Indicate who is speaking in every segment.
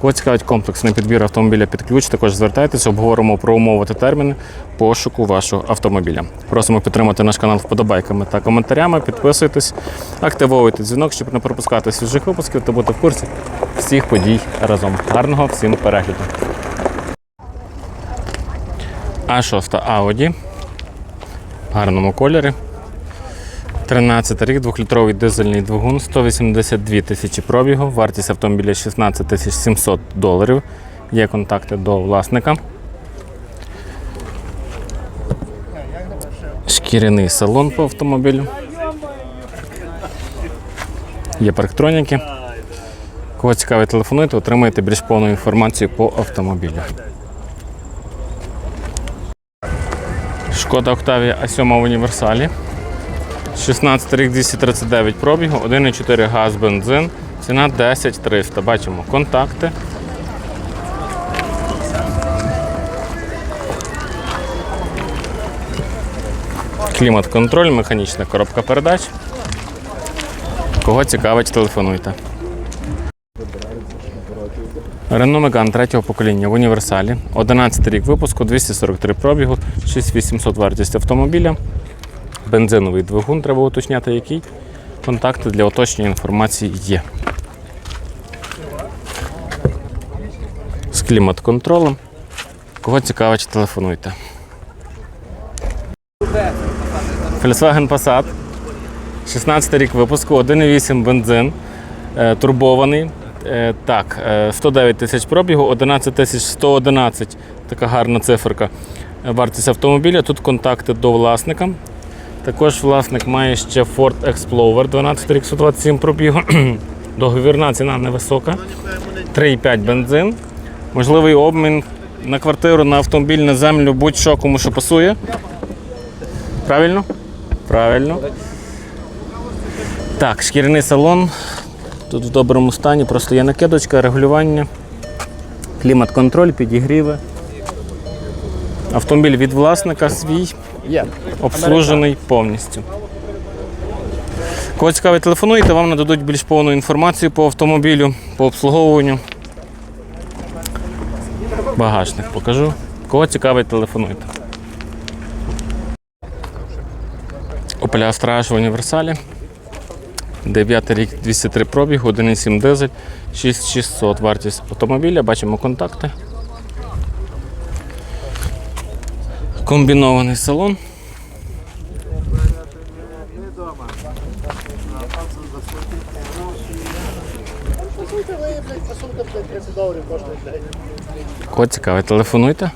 Speaker 1: Кого цікавить комплексний підбір автомобіля під ключ, також звертайтесь, обговоримо про умови та терміни пошуку вашого автомобіля. Просимо підтримати наш канал вподобайками та коментарями. Підписуйтесь, активовуйте дзвінок, щоб не пропускати свіжих випусків та бути в курсі всіх подій разом. Гарного всім перегляду. А6 Audi в гарному кольорі. 13 рік, 2-літровий дизельний двигун, 182 тисячі пробігу, вартість автомобіля 16 тисяч 700 доларів. Є контакти до власника. Шкіряний салон по автомобілю. Є парктроніки. Кого цікавить телефонуйте, отримаєте більш повну інформацію по автомобілю. Шкода Октавія А7 в універсалі. 16 рік 239 пробігу, 1,4 газ бензин, ціна 10 300. Бачимо контакти. Клімат-контроль, механічна коробка передач. Кого цікавить, телефонуйте. Renault Megane третього покоління в універсалі. 11 рік випуску, 243 пробігу, 6800 вартість автомобіля. Бензиновий двигун, треба уточняти, який. Контакти для уточнення інформації є. З клімат-контролем. Кого цікавить, телефонуйте. Volkswagen Passat. 16 рік випуску, 1,8 бензин, е, турбований. Е, Так, е, 109 тисяч пробігу, 11 тисяч 111, така гарна циферка. Е, Вартість автомобіля. Тут контакти до власника. Також власник має ще Ford Explorer 12 рік 127 пробігу. Договірна ціна невисока. 3,5 бензин. Можливий обмін на квартиру, на автомобіль, на землю, будь-що кому що пасує. Правильно? Правильно. Так, шкіряний салон. Тут в доброму стані, просто є накидочка, регулювання, клімат-контроль, підігріви. Автомобіль від власника свій, обслужений повністю. Кого цікавить, телефонуйте, вам нададуть більш повну інформацію по автомобілю, по обслуговуванню. Багажник покажу. Кого цікавить, телефонуйте. Opel Astra H в універсалі. 9 рік 203 пробіг, 1,7 дизель, 6600 вартість автомобіля, бачимо контакти. Комбінований салон. Кого цікавить, телефонуйте.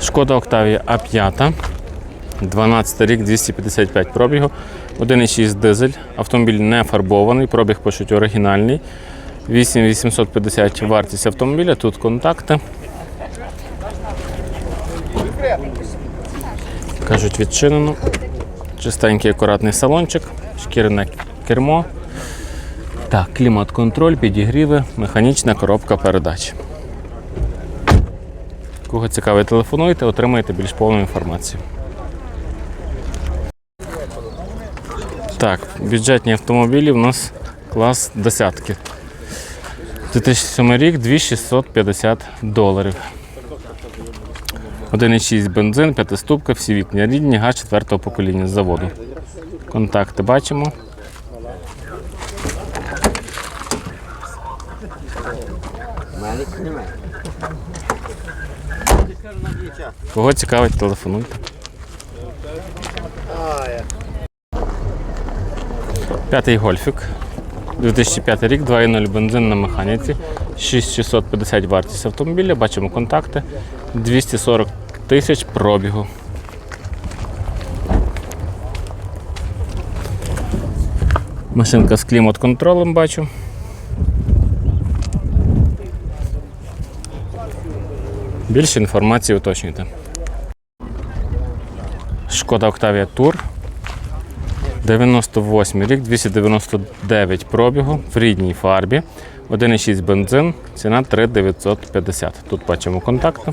Speaker 1: Шкода Октавія А5. 12 рік, 255 пробігу, 1,6 дизель. Автомобіль не фарбований, пробіг пишуть оригінальний. 8850 вартість автомобіля, тут контакти. Кажуть, відчинено. Чистенький акуратний салончик, шкіряне кермо. Так, клімат-контроль, підігріви, механічна коробка передач. Кого цікавить, телефонуйте, отримаєте більш повну інформацію. Так, бюджетні автомобілі у нас клас десятки. 2007 рік 2650 доларів. 1,6 бензин, п'ятиступка, всі вікна рідні, газ четвертого покоління з заводу. Контакти бачимо. Кого цікавить, телефонуйте. П'ятий гольфік. 2005 рік, 2.0 бензин на механіці, 6650 вартість автомобіля, бачимо контакти, 240 тисяч пробігу. Машинка з клімат-контролем бачу. Більше інформації уточнюйте. Шкода Октавія Тур 98 рік, 299 пробігу в рідній фарбі. 1,6 бензин, ціна 3950. Тут бачимо контакти.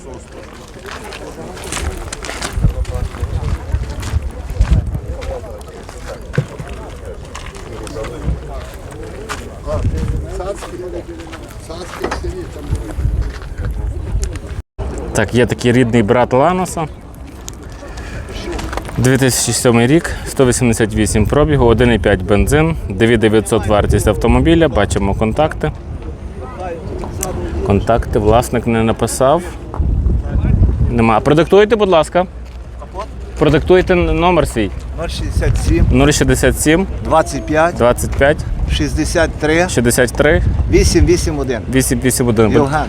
Speaker 1: Так, є такий рідний брат Ланоса. 2007 рік, 188 пробігу, 1,5 бензин, 9900 вартість автомобіля, бачимо контакти. Контакти власник не написав. Нема. Продиктуйте, будь ласка. Продиктуйте номер свій.
Speaker 2: 067
Speaker 1: 067
Speaker 2: 25
Speaker 1: 25
Speaker 2: 63
Speaker 1: 63
Speaker 2: 881.
Speaker 1: 881.
Speaker 2: Євген.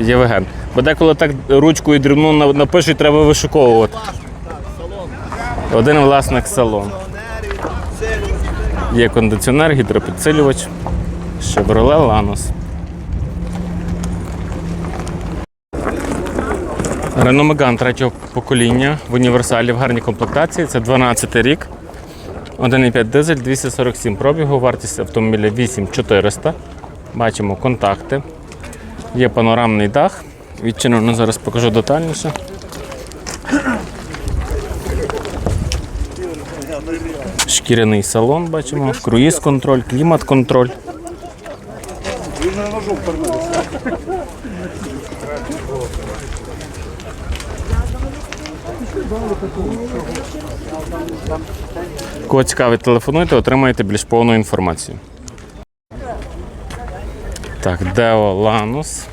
Speaker 1: Євген. Бо деколи так ручкою дрібну на- напишуть, треба вишуковувати. Один власник салон. Є кондиціонер, гідропідсилювач, Chevrolet Lanos. Renault Megane третього покоління в універсалі в гарній комплектації. Це 12 рік. 1,5 дизель, 247 пробігу, вартість автомобіля 8400. Бачимо контакти. Є панорамний дах. Відчинено зараз покажу детальніше. Шкіряний салон бачимо, круїз контроль, клімат контроль. Кого цікавить, телефонуйте, отримаєте більш повну інформацію. Так, Део Ланус.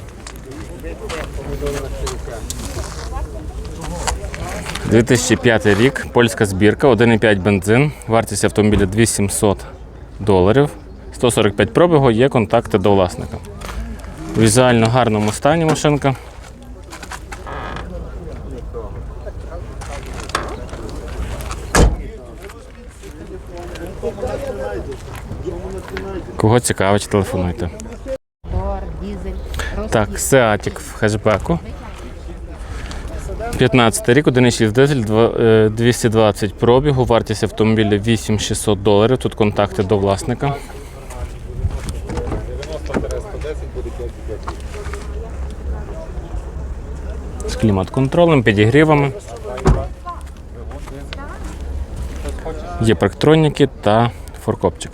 Speaker 1: 2005 рік, польська збірка, 1,5 бензин, вартість автомобіля 2700 доларів, 145 пробігу, є контакти до власника. В візуально гарному стані машинка. Кого цікавить, телефонуйте. Так, Сеатік в хешбеку. 15 рік, 1,6 дизель, е, 220 пробігу, вартість автомобіля 8600 доларів. Тут контакти до власника. З клімат-контролем, підігрівами. Є парктроніки та форкопчик.